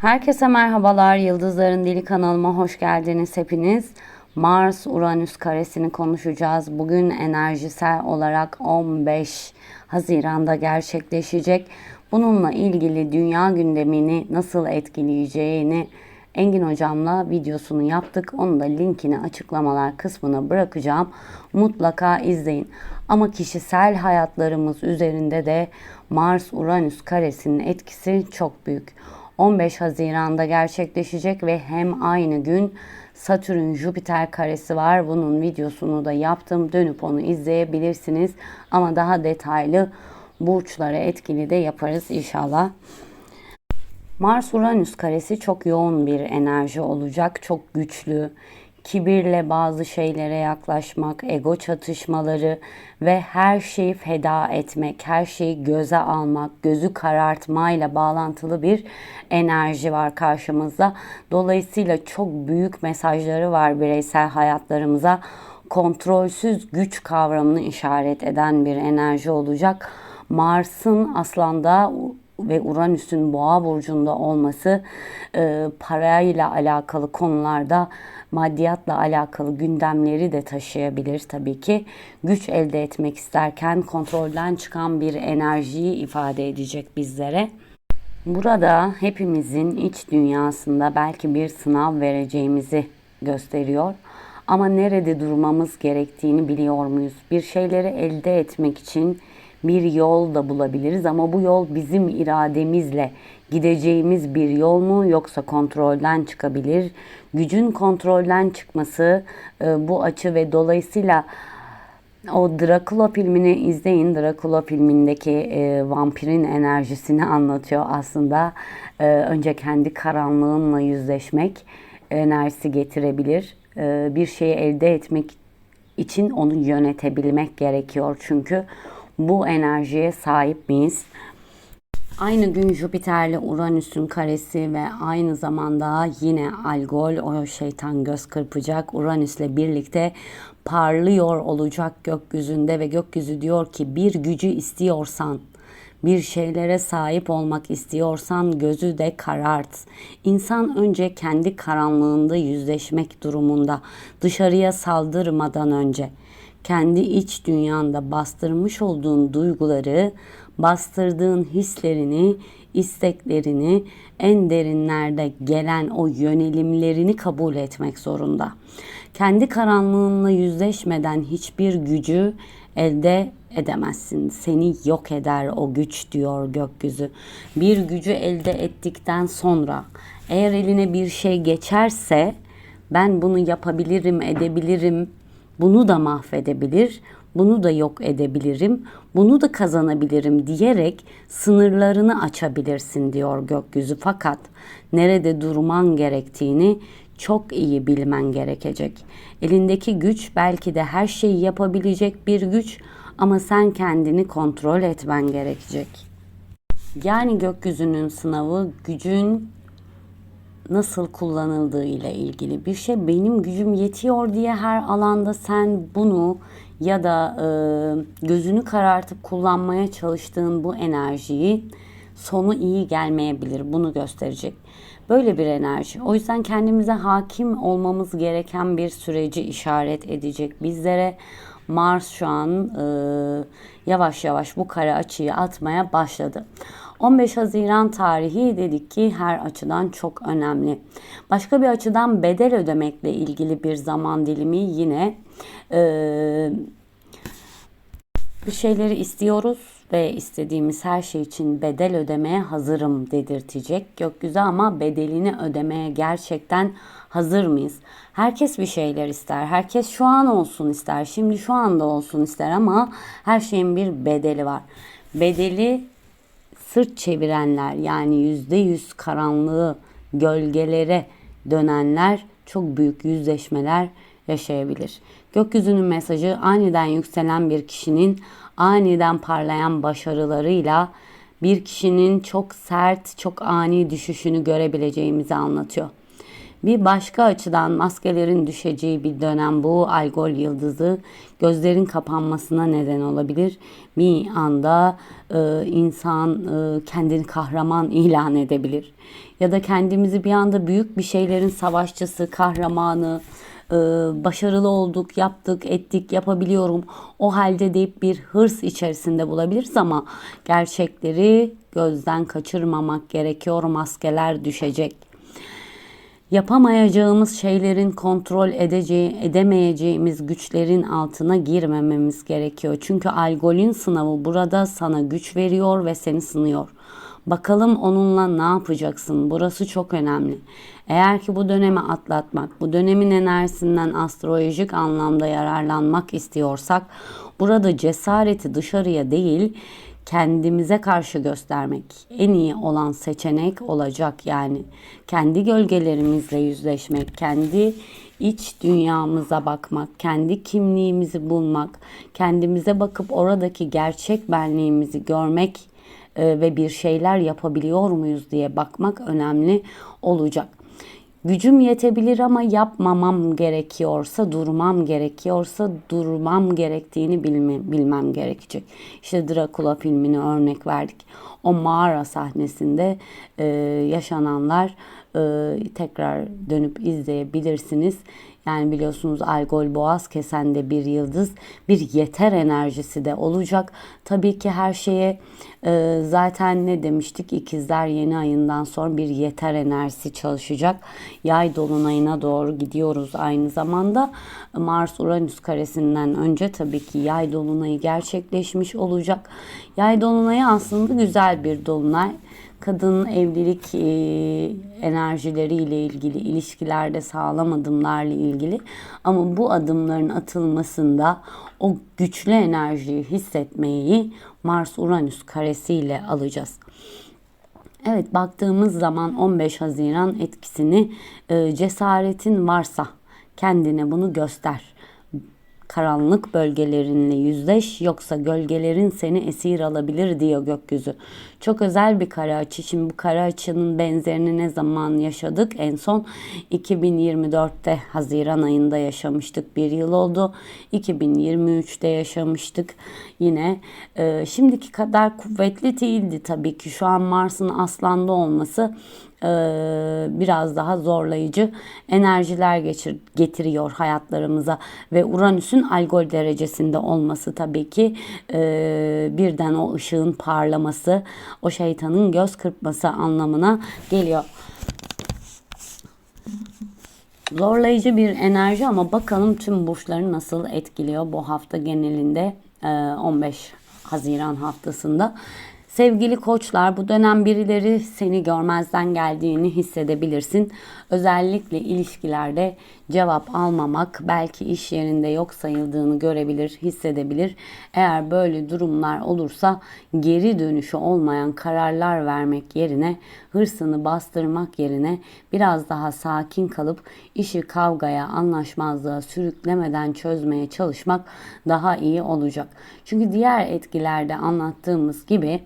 Herkese merhabalar. Yıldızların Dili kanalıma hoş geldiniz hepiniz. Mars Uranüs karesini konuşacağız. Bugün enerjisel olarak 15 Haziran'da gerçekleşecek. Bununla ilgili dünya gündemini nasıl etkileyeceğini Engin hocamla videosunu yaptık. Onu da linkini açıklamalar kısmına bırakacağım. Mutlaka izleyin. Ama kişisel hayatlarımız üzerinde de Mars Uranüs karesinin etkisi çok büyük. 15 Haziran'da gerçekleşecek ve hem aynı gün Satürn Jüpiter karesi var. Bunun videosunu da yaptım. Dönüp onu izleyebilirsiniz. Ama daha detaylı burçlara etkili de yaparız inşallah. Mars Uranüs karesi çok yoğun bir enerji olacak. Çok güçlü. Kibirle bazı şeylere yaklaşmak, ego çatışmaları ve her şeyi feda etmek, her şeyi göze almak, gözü karartmayla bağlantılı bir enerji var karşımızda. Dolayısıyla çok büyük mesajları var bireysel hayatlarımıza. Kontrolsüz güç kavramını işaret eden bir enerji olacak. Mars'ın aslanda ve Uranüs'ün boğa burcunda olması e, parayla alakalı konularda maddiyatla alakalı gündemleri de taşıyabilir tabii ki. Güç elde etmek isterken kontrolden çıkan bir enerjiyi ifade edecek bizlere. Burada hepimizin iç dünyasında belki bir sınav vereceğimizi gösteriyor. Ama nerede durmamız gerektiğini biliyor muyuz? Bir şeyleri elde etmek için bir yol da bulabiliriz ama bu yol bizim irademizle gideceğimiz bir yol mu yoksa kontrolden çıkabilir. Gücün kontrolden çıkması e, bu açı ve dolayısıyla o Dracula filmini izleyin. Dracula filmindeki e, vampirin enerjisini anlatıyor aslında. E, önce kendi karanlığınla yüzleşmek enerjisi getirebilir. E, bir şeyi elde etmek için onu yönetebilmek gerekiyor çünkü bu enerjiye sahip miyiz? Aynı gün Jüpiter'le Uranüs'ün karesi ve aynı zamanda yine Algol o şeytan göz kırpacak Uranüs'le birlikte parlıyor olacak gökyüzünde ve gökyüzü diyor ki bir gücü istiyorsan bir şeylere sahip olmak istiyorsan gözü de karart. İnsan önce kendi karanlığında yüzleşmek durumunda dışarıya saldırmadan önce kendi iç dünyanda bastırmış olduğun duyguları, bastırdığın hislerini, isteklerini, en derinlerde gelen o yönelimlerini kabul etmek zorunda. Kendi karanlığınla yüzleşmeden hiçbir gücü elde edemezsin. Seni yok eder o güç diyor gökyüzü. Bir gücü elde ettikten sonra eğer eline bir şey geçerse ben bunu yapabilirim, edebilirim bunu da mahvedebilir, bunu da yok edebilirim, bunu da kazanabilirim diyerek sınırlarını açabilirsin diyor gökyüzü. Fakat nerede durman gerektiğini çok iyi bilmen gerekecek. Elindeki güç belki de her şeyi yapabilecek bir güç ama sen kendini kontrol etmen gerekecek. Yani gökyüzünün sınavı gücün nasıl kullanıldığı ile ilgili bir şey. Benim gücüm yetiyor diye her alanda sen bunu ya da e, gözünü karartıp kullanmaya çalıştığın bu enerjiyi sonu iyi gelmeyebilir. Bunu gösterecek. Böyle bir enerji. O yüzden kendimize hakim olmamız gereken bir süreci işaret edecek bizlere. Mars şu an e, yavaş yavaş bu kare açıyı atmaya başladı. 15 Haziran tarihi dedik ki her açıdan çok önemli. Başka bir açıdan bedel ödemekle ilgili bir zaman dilimi yine e, bir şeyleri istiyoruz ve istediğimiz her şey için bedel ödemeye hazırım dedirtecek gökyüzü ama bedelini ödemeye gerçekten hazır mıyız? Herkes bir şeyler ister. Herkes şu an olsun ister. Şimdi şu anda olsun ister ama her şeyin bir bedeli var. Bedeli sırt çevirenler yani yüzde yüz karanlığı gölgelere dönenler çok büyük yüzleşmeler yaşayabilir. Gökyüzünün mesajı aniden yükselen bir kişinin aniden parlayan başarılarıyla bir kişinin çok sert, çok ani düşüşünü görebileceğimizi anlatıyor. Bir başka açıdan maskelerin düşeceği bir dönem bu algol yıldızı gözlerin kapanmasına neden olabilir. Bir anda e, insan e, kendini kahraman ilan edebilir. Ya da kendimizi bir anda büyük bir şeylerin savaşçısı, kahramanı, e, başarılı olduk, yaptık, ettik, yapabiliyorum. O halde deyip bir hırs içerisinde bulabiliriz ama gerçekleri gözden kaçırmamak gerekiyor. Maskeler düşecek yapamayacağımız şeylerin kontrol edeceği, edemeyeceğimiz güçlerin altına girmememiz gerekiyor. Çünkü algolün sınavı burada sana güç veriyor ve seni sınıyor. Bakalım onunla ne yapacaksın? Burası çok önemli. Eğer ki bu dönemi atlatmak, bu dönemin enerjisinden astrolojik anlamda yararlanmak istiyorsak, burada cesareti dışarıya değil, kendimize karşı göstermek en iyi olan seçenek olacak yani. Kendi gölgelerimizle yüzleşmek, kendi iç dünyamıza bakmak, kendi kimliğimizi bulmak, kendimize bakıp oradaki gerçek benliğimizi görmek e, ve bir şeyler yapabiliyor muyuz diye bakmak önemli olacak. Gücüm yetebilir ama yapmamam gerekiyorsa, durmam gerekiyorsa durmam gerektiğini bilme, bilmem gerekecek. İşte Dracula filmini örnek verdik. O mağara sahnesinde e, yaşananlar e, tekrar dönüp izleyebilirsiniz. Yani biliyorsunuz algol boğaz kesende bir yıldız bir yeter enerjisi de olacak. Tabii ki her şeye e, zaten ne demiştik ikizler yeni ayından sonra bir yeter enerjisi çalışacak. Yay dolunayına doğru gidiyoruz aynı zamanda. Mars Uranüs karesinden önce tabii ki yay dolunayı gerçekleşmiş olacak. Yay dolunayı aslında güzel bir dolunay kadın evlilik e, enerjileriyle ilgili, ilişkilerde sağlam adımlarla ilgili ama bu adımların atılmasında o güçlü enerjiyi hissetmeyi Mars-Uranüs karesiyle alacağız. Evet baktığımız zaman 15 Haziran etkisini e, cesaretin varsa kendine bunu göster karanlık bölgelerinle yüzleş yoksa gölgelerin seni esir alabilir diyor gökyüzü. Çok özel bir kara açı. Şimdi bu kara açının benzerini ne zaman yaşadık? En son 2024'te Haziran ayında yaşamıştık. Bir yıl oldu. 2023'te yaşamıştık. Yine e, şimdiki kadar kuvvetli değildi tabii ki. Şu an Mars'ın aslanda olması biraz daha zorlayıcı enerjiler geçir, getiriyor hayatlarımıza ve Uranüs'ün algol derecesinde olması tabii ki e, birden o ışığın parlaması, o şeytanın göz kırpması anlamına geliyor. Zorlayıcı bir enerji ama bakalım tüm burçları nasıl etkiliyor bu hafta genelinde 15 Haziran haftasında. Sevgili koçlar bu dönem birileri seni görmezden geldiğini hissedebilirsin. Özellikle ilişkilerde cevap almamak belki iş yerinde yok sayıldığını görebilir, hissedebilir. Eğer böyle durumlar olursa geri dönüşü olmayan kararlar vermek yerine hırsını bastırmak yerine biraz daha sakin kalıp işi kavgaya, anlaşmazlığa sürüklemeden çözmeye çalışmak daha iyi olacak. Çünkü diğer etkilerde anlattığımız gibi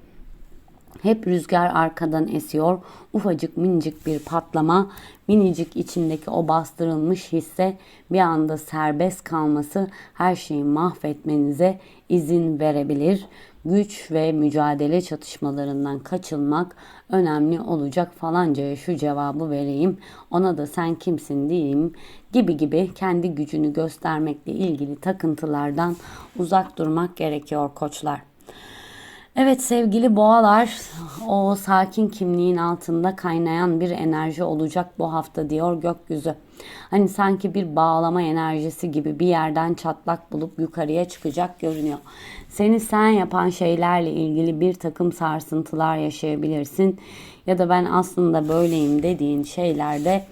hep rüzgar arkadan esiyor. Ufacık minicik bir patlama, minicik içindeki o bastırılmış hisse bir anda serbest kalması her şeyi mahvetmenize izin verebilir. Güç ve mücadele çatışmalarından kaçılmak önemli olacak falancaya şu cevabı vereyim. Ona da sen kimsin diyeyim gibi gibi kendi gücünü göstermekle ilgili takıntılardan uzak durmak gerekiyor koçlar. Evet sevgili boğalar o sakin kimliğin altında kaynayan bir enerji olacak bu hafta diyor gökyüzü. Hani sanki bir bağlama enerjisi gibi bir yerden çatlak bulup yukarıya çıkacak görünüyor. Seni sen yapan şeylerle ilgili bir takım sarsıntılar yaşayabilirsin. Ya da ben aslında böyleyim dediğin şeylerde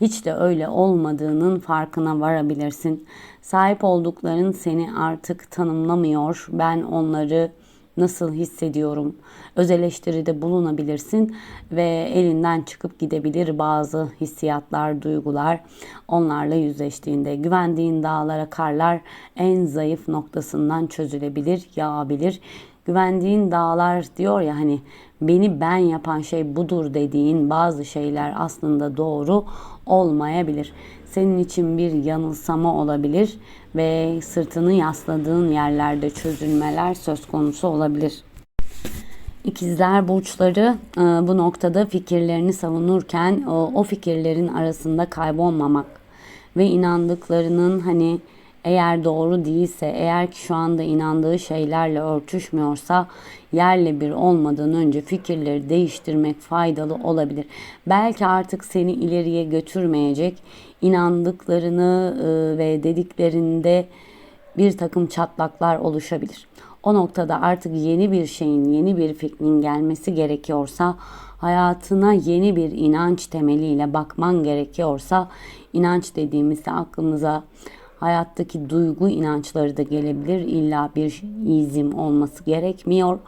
hiç de öyle olmadığının farkına varabilirsin. Sahip oldukların seni artık tanımlamıyor. Ben onları nasıl hissediyorum öz eleştiride bulunabilirsin ve elinden çıkıp gidebilir bazı hissiyatlar, duygular onlarla yüzleştiğinde. Güvendiğin dağlara karlar en zayıf noktasından çözülebilir, yağabilir. Güvendiğin dağlar diyor ya hani beni ben yapan şey budur dediğin bazı şeyler aslında doğru olmayabilir. Senin için bir yanılsama olabilir ve sırtını yasladığın yerlerde çözülmeler söz konusu olabilir. İkizler burçları e, bu noktada fikirlerini savunurken o, o fikirlerin arasında kaybolmamak ve inandıklarının hani eğer doğru değilse, eğer ki şu anda inandığı şeylerle örtüşmüyorsa yerle bir olmadan önce fikirleri değiştirmek faydalı olabilir. Belki artık seni ileriye götürmeyecek inandıklarını e, ve dediklerinde bir takım çatlaklar oluşabilir. O noktada artık yeni bir şeyin, yeni bir fikrin gelmesi gerekiyorsa, hayatına yeni bir inanç temeliyle bakman gerekiyorsa, inanç dediğimizde aklımıza hayattaki duygu inançları da gelebilir. İlla bir izim olması gerekmiyor.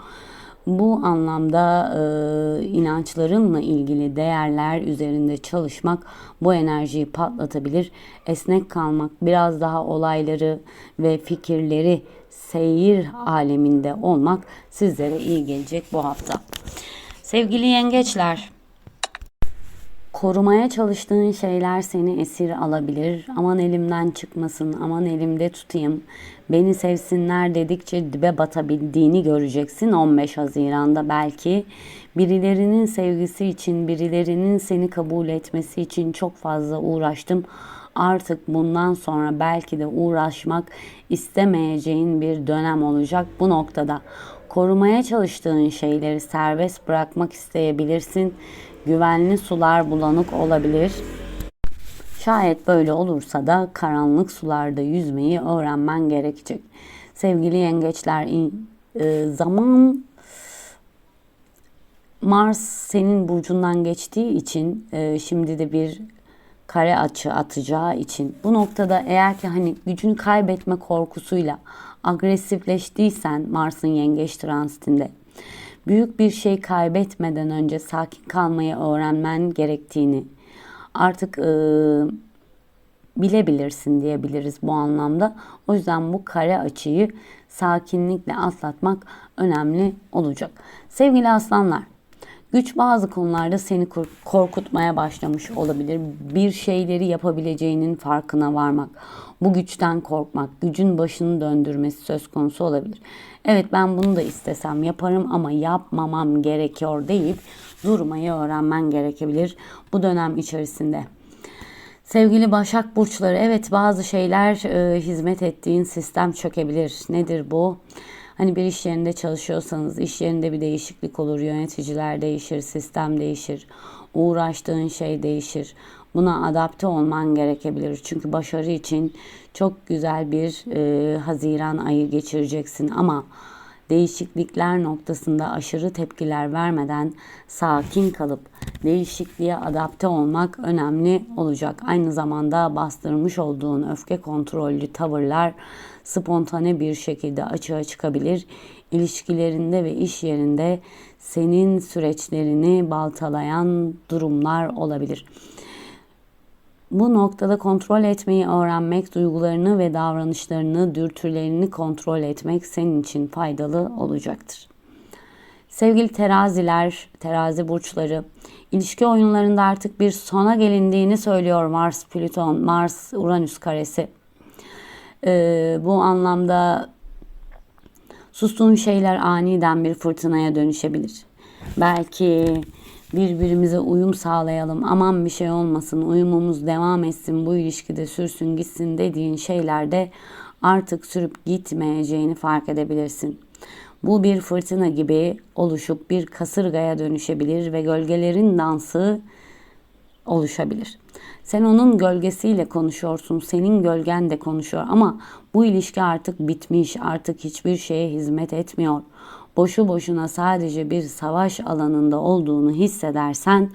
Bu anlamda e, inançlarınla ilgili değerler üzerinde çalışmak bu enerjiyi patlatabilir. Esnek kalmak, biraz daha olayları ve fikirleri seyir aleminde olmak sizlere iyi gelecek bu hafta. Sevgili yengeçler, korumaya çalıştığın şeyler seni esir alabilir. Aman elimden çıkmasın, aman elimde tutayım. Beni sevsinler dedikçe dibe batabildiğini göreceksin 15 Haziran'da belki. Birilerinin sevgisi için, birilerinin seni kabul etmesi için çok fazla uğraştım. Artık bundan sonra belki de uğraşmak istemeyeceğin bir dönem olacak bu noktada. Korumaya çalıştığın şeyleri serbest bırakmak isteyebilirsin güvenli sular bulanık olabilir. Şayet böyle olursa da karanlık sularda yüzmeyi öğrenmen gerekecek. Sevgili yengeçler e, zaman Mars senin burcundan geçtiği için e, şimdi de bir kare açı atacağı için bu noktada eğer ki hani gücünü kaybetme korkusuyla agresifleştiysen Mars'ın yengeç transitinde büyük bir şey kaybetmeden önce sakin kalmayı öğrenmen gerektiğini artık e, bilebilirsin diyebiliriz bu anlamda. O yüzden bu kare açıyı sakinlikle atlatmak önemli olacak. Sevgili aslanlar, güç bazı konularda seni korkutmaya başlamış olabilir. Bir şeyleri yapabileceğinin farkına varmak, bu güçten korkmak, gücün başını döndürmesi söz konusu olabilir. Evet ben bunu da istesem yaparım ama yapmamam gerekiyor deyip durmayı öğrenmen gerekebilir bu dönem içerisinde. Sevgili Başak Burçları evet bazı şeyler e, hizmet ettiğin sistem çökebilir. Nedir bu? Hani bir iş yerinde çalışıyorsanız iş yerinde bir değişiklik olur. Yöneticiler değişir, sistem değişir. Uğraştığın şey değişir. Buna adapte olman gerekebilir. Çünkü başarı için çok güzel bir e, Haziran ayı geçireceksin ama değişiklikler noktasında aşırı tepkiler vermeden sakin kalıp değişikliğe adapte olmak önemli olacak. Aynı zamanda bastırmış olduğun öfke kontrollü tavırlar spontane bir şekilde açığa çıkabilir. İlişkilerinde ve iş yerinde senin süreçlerini baltalayan durumlar olabilir. Bu noktada kontrol etmeyi öğrenmek, duygularını ve davranışlarını, dürtülerini kontrol etmek senin için faydalı olacaktır. Sevgili teraziler, terazi burçları, ilişki oyunlarında artık bir sona gelindiğini söylüyor Mars, Plüton, Mars, Uranüs karesi. Ee, bu anlamda sustuğun şeyler aniden bir fırtınaya dönüşebilir. Belki birbirimize uyum sağlayalım. Aman bir şey olmasın, uyumumuz devam etsin, bu ilişkide sürsün gitsin dediğin şeylerde artık sürüp gitmeyeceğini fark edebilirsin. Bu bir fırtına gibi oluşup bir kasırgaya dönüşebilir ve gölgelerin dansı oluşabilir. Sen onun gölgesiyle konuşuyorsun, senin gölgen de konuşuyor ama bu ilişki artık bitmiş, artık hiçbir şeye hizmet etmiyor boşu boşuna sadece bir savaş alanında olduğunu hissedersen,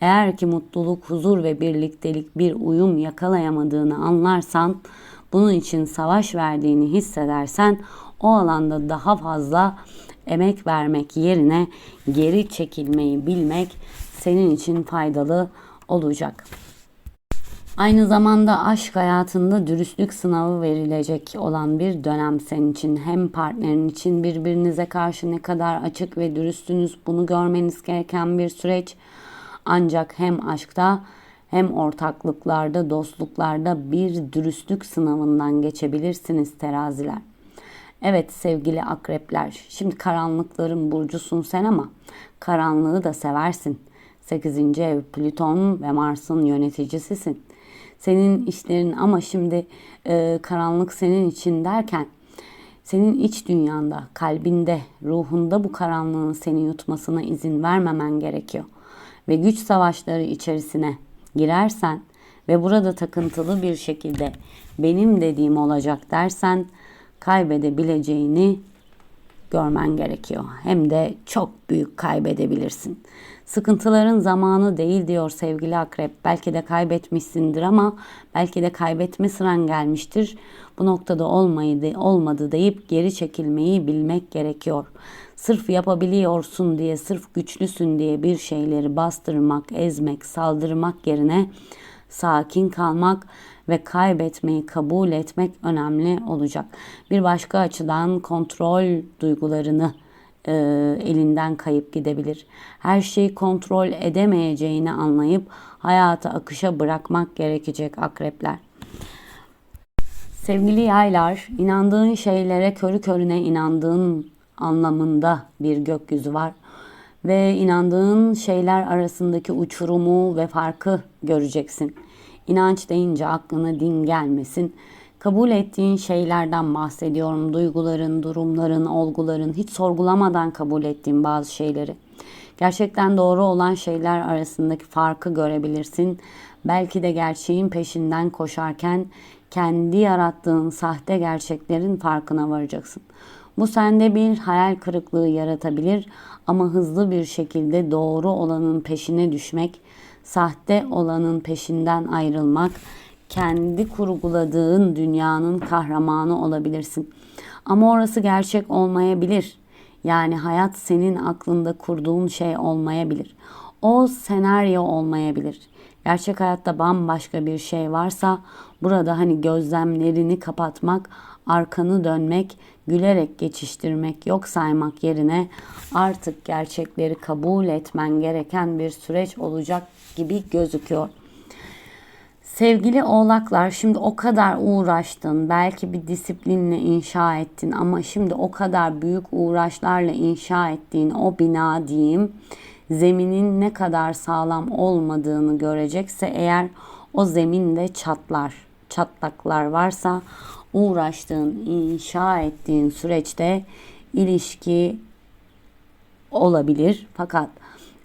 eğer ki mutluluk, huzur ve birliktelik bir uyum yakalayamadığını anlarsan, bunun için savaş verdiğini hissedersen o alanda daha fazla emek vermek yerine geri çekilmeyi bilmek senin için faydalı olacak. Aynı zamanda aşk hayatında dürüstlük sınavı verilecek olan bir dönem senin için. Hem partnerin için birbirinize karşı ne kadar açık ve dürüstünüz bunu görmeniz gereken bir süreç. Ancak hem aşkta hem ortaklıklarda, dostluklarda bir dürüstlük sınavından geçebilirsiniz teraziler. Evet sevgili akrepler, şimdi karanlıkların burcusun sen ama karanlığı da seversin. 8. ev Plüton ve Mars'ın yöneticisisin. Senin işlerin ama şimdi e, karanlık senin için derken senin iç dünyanda, kalbinde, ruhunda bu karanlığın seni yutmasına izin vermemen gerekiyor. Ve güç savaşları içerisine girersen ve burada takıntılı bir şekilde benim dediğim olacak dersen kaybedebileceğini görmen gerekiyor. Hem de çok büyük kaybedebilirsin. Sıkıntıların zamanı değil diyor sevgili akrep. Belki de kaybetmişsindir ama belki de kaybetme sıran gelmiştir. Bu noktada olmayı olmadı deyip geri çekilmeyi bilmek gerekiyor. Sırf yapabiliyorsun diye, sırf güçlüsün diye bir şeyleri bastırmak, ezmek, saldırmak yerine sakin kalmak ve kaybetmeyi kabul etmek önemli olacak. Bir başka açıdan kontrol duygularını e, elinden kayıp gidebilir. Her şeyi kontrol edemeyeceğini anlayıp hayata akışa bırakmak gerekecek akrepler. Sevgili yaylar, inandığın şeylere körü körüne inandığın anlamında bir gökyüzü var ve inandığın şeyler arasındaki uçurumu ve farkı göreceksin. İnanç deyince aklına din gelmesin. Kabul ettiğin şeylerden bahsediyorum. Duyguların, durumların, olguların hiç sorgulamadan kabul ettiğin bazı şeyleri. Gerçekten doğru olan şeyler arasındaki farkı görebilirsin. Belki de gerçeğin peşinden koşarken kendi yarattığın sahte gerçeklerin farkına varacaksın. Bu sende bir hayal kırıklığı yaratabilir ama hızlı bir şekilde doğru olanın peşine düşmek, sahte olanın peşinden ayrılmak, kendi kurguladığın dünyanın kahramanı olabilirsin. Ama orası gerçek olmayabilir. Yani hayat senin aklında kurduğun şey olmayabilir. O senaryo olmayabilir. Gerçek hayatta bambaşka bir şey varsa burada hani gözlemlerini kapatmak, arkanı dönmek, gülerek geçiştirmek, yok saymak yerine artık gerçekleri kabul etmen gereken bir süreç olacak gibi gözüküyor. Sevgili oğlaklar şimdi o kadar uğraştın belki bir disiplinle inşa ettin ama şimdi o kadar büyük uğraşlarla inşa ettiğin o bina diyeyim zeminin ne kadar sağlam olmadığını görecekse eğer o zeminde çatlar çatlaklar varsa uğraştığın inşa ettiğin süreçte ilişki olabilir fakat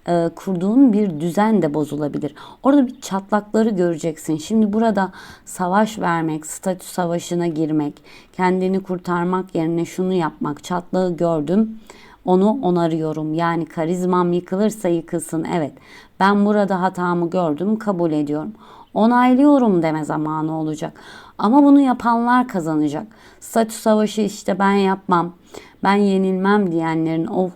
e, kurduğun bir düzen de bozulabilir. Orada bir çatlakları göreceksin. Şimdi burada savaş vermek, statü savaşına girmek, kendini kurtarmak yerine şunu yapmak. Çatlağı gördüm, onu onarıyorum. Yani karizmam yıkılırsa yıkılsın. Evet, ben burada hatamı gördüm, kabul ediyorum. Onaylıyorum deme zamanı olacak. Ama bunu yapanlar kazanacak. Statü savaşı işte ben yapmam, ben yenilmem diyenlerin o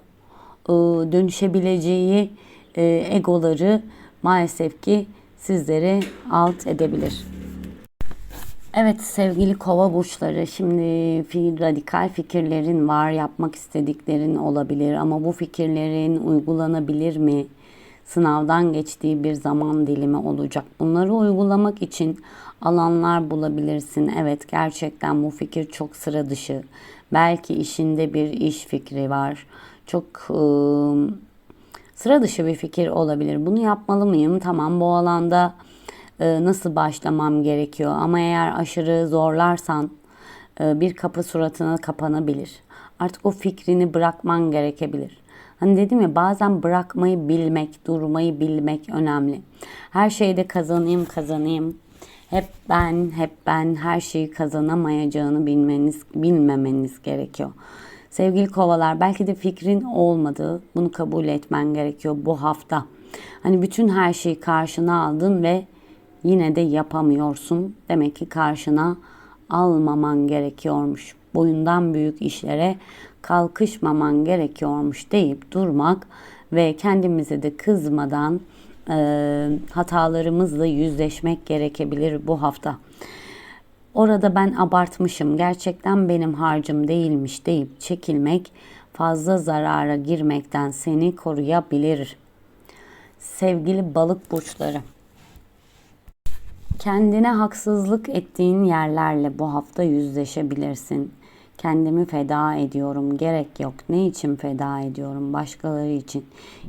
e, dönüşebileceği e, egoları maalesef ki sizleri alt edebilir. Evet sevgili kova burçları şimdi radikal fikirlerin var yapmak istediklerin olabilir ama bu fikirlerin uygulanabilir mi? Sınavdan geçtiği bir zaman dilimi olacak. Bunları uygulamak için alanlar bulabilirsin. Evet gerçekten bu fikir çok sıra dışı. Belki işinde bir iş fikri var çok e, sıra dışı bir fikir olabilir. Bunu yapmalı mıyım? Tamam bu alanda e, nasıl başlamam gerekiyor? Ama eğer aşırı zorlarsan e, bir kapı suratına kapanabilir. Artık o fikrini bırakman gerekebilir. Hani dedim ya bazen bırakmayı bilmek, durmayı bilmek önemli. Her şeyde kazanayım kazanayım. Hep ben, hep ben her şeyi kazanamayacağını bilmeniz, bilmemeniz gerekiyor. Sevgili kovalar belki de fikrin olmadığı bunu kabul etmen gerekiyor bu hafta. Hani bütün her şeyi karşına aldın ve yine de yapamıyorsun. Demek ki karşına almaman gerekiyormuş. Boyundan büyük işlere kalkışmaman gerekiyormuş deyip durmak ve kendimize de kızmadan e, hatalarımızla yüzleşmek gerekebilir bu hafta. Orada ben abartmışım, gerçekten benim harcım değilmiş deyip çekilmek fazla zarara girmekten seni koruyabilir. Sevgili balık burçları. Kendine haksızlık ettiğin yerlerle bu hafta yüzleşebilirsin. Kendimi feda ediyorum. Gerek yok. Ne için feda ediyorum? Başkaları için.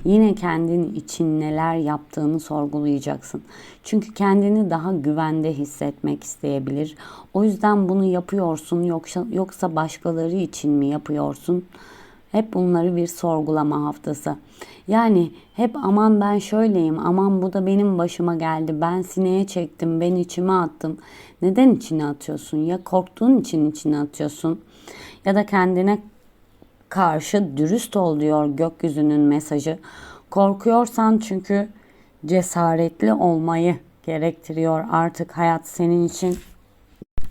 Yine kendin için neler yaptığını sorgulayacaksın. Çünkü kendini daha güvende hissetmek isteyebilir. O yüzden bunu yapıyorsun yoksa yoksa başkaları için mi yapıyorsun? Hep bunları bir sorgulama haftası. Yani hep aman ben şöyleyim, aman bu da benim başıma geldi, ben sineye çektim, ben içime attım. Neden içine atıyorsun? Ya korktuğun için içine atıyorsun ya da kendine karşı dürüst ol diyor gökyüzünün mesajı. Korkuyorsan çünkü cesaretli olmayı gerektiriyor artık hayat senin için.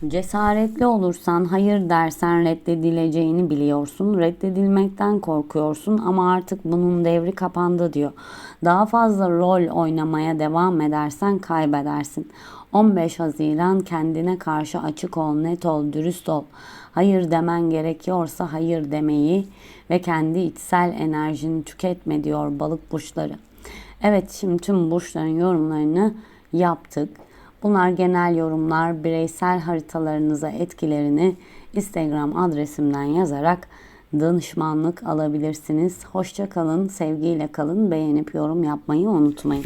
Cesaretli olursan, hayır dersen reddedileceğini biliyorsun. Reddedilmekten korkuyorsun ama artık bunun devri kapandı diyor. Daha fazla rol oynamaya devam edersen kaybedersin. 15 Haziran kendine karşı açık ol, net ol, dürüst ol. Hayır demen gerekiyorsa hayır demeyi ve kendi içsel enerjini tüketme diyor balık burçları. Evet şimdi tüm burçların yorumlarını yaptık. Bunlar genel yorumlar, bireysel haritalarınıza etkilerini Instagram adresimden yazarak danışmanlık alabilirsiniz. Hoşça kalın, sevgiyle kalın, beğenip yorum yapmayı unutmayın.